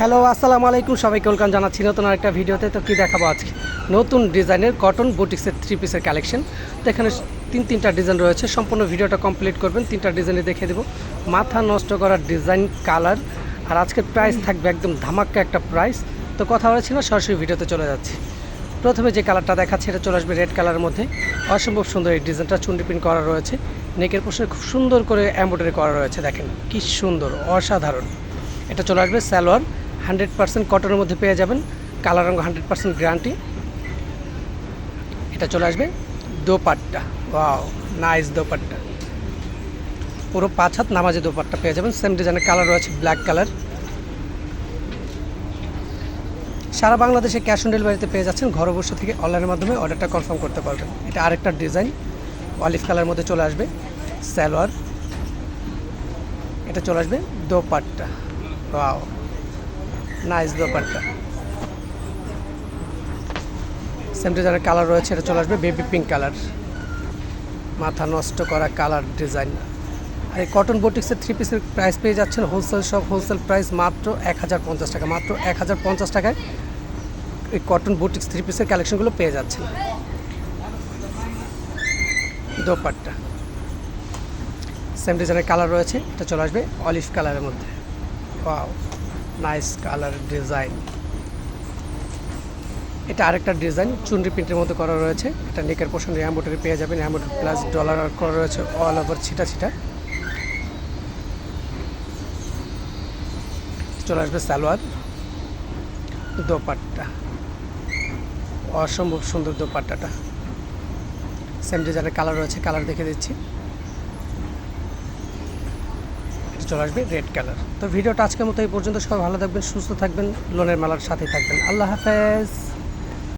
Hello, আসসালামু আলাইকুম। সবাইকে ওয়েলকাম জানাচ্ছি নতুন আরেকটা ভিডিওতে। তো কি দেখাবো আজকে? নতুন ডিজাইনের কটন বুটিক্সের থ্রি পিসের কালেকশন তো এখানে তিন, তিনটা ডিজাইন রয়েছে। সম্পূর্ণ ভিডিওটা কমপ্লিট করবেন। তিনটা ডিজাইনে দেখে দেবো। মাথা নষ্ট করার ডিজাইন কালার আর আজকের প্রাইস থাকবে একদম ধামাক্কা একটা প্রাইস তো কথা বলেছি না, সরাসরি ভিডিওতে চলে যাচ্ছি। প্রথমে যে কালারটা দেখাচ্ছে, এটা চলে আসবে রেড কালারের মধ্যে। অসম্ভব সুন্দর এই ডিজাইনটা চুন্ডি প্রিন্ট করা রয়েছে। নেকের পোষে খুব সুন্দর করে এম্ব্রয়ডারি করা রয়েছে। দেখেন কি সুন্দর, অসাধারণ। এটা চলে আসবে স্যালোয়ার হান্ড্রেড পার্সেন্ট কটনের মধ্যে পেয়ে যাবেন। কালার রঙ হান্ড্রেড পার্সেন্ট গ্যারান্টি। এটা চলে আসবে দোপাট্টা। Wow, nice dupatta. পুরো পাঁচ হাত নামাজে দোপাট্টা পেয়ে যাবেন। সেম ডিজাইনের কালার রয়েছে, ব্ল্যাক কালার। সারা বাংলাদেশে ক্যাশ অন ডেলিভারিতে পেয়ে যাচ্ছেন। ঘর বসে থেকে অনলাইনের মাধ্যমে অর্ডারটা কনফার্ম করতে পারবেন। এটা আরেকটা ডিজাইন। অলিভ কালার মধ্যে চলে আসবে। স্যালোয়ার এটা চলে আসবে dupatta. Wow. Nice dupatta same ডিজাইনের কালার রয়েছে, এটা চলে আসবে বেবি পিঙ্ক কালার। মাথা নষ্ট করা কালার ডিজাইন। আর এই কটন বোটিক্সের থ্রি পিসের প্রাইস পেয়ে যাচ্ছেন। হোলসেল সব হোলসেল প্রাইস মাত্র এক হাজার পঞ্চাশ টাকা। মাত্র এক হাজার পঞ্চাশ টাকায় এই কটন বুটিক্স থ্রি পিসের কালেকশনগুলো পেয়ে যাচ্ছেন। দোপাট্টা। সেম ডিজাইনের কালার রয়েছে। এটা চলে আসবে অলিভ কালারের মধ্যে। Wow nice colour design. এটা আরেকটা ডিজাইন, চুনরি প্রিন্টের মতো করা রয়েছে। এটা নেকের পোর্শন অ্যাম্বোটারি পেয়ে যাবেন। অ্যাম্বোটারি প্লাস ডলার করা রয়েছে অল ওভার ছিটা ছিটা। চলে আসবে সালোয়ার দোপাট্টা। অসম্ভব সুন্দর দোপাট্টাটা। সেম ডিজাইনের কালার রয়েছে কালার দেখে দিচ্ছি এটা চলে আসবে রেড কালার তো ভিডিওটা আজকের মতো এই পর্যন্ত। সবাই ভালো থাকবেন, সুস্থ থাকবেন, লোনের মেলার সাথে থাকবেন। আল্লাহ হাফেজ।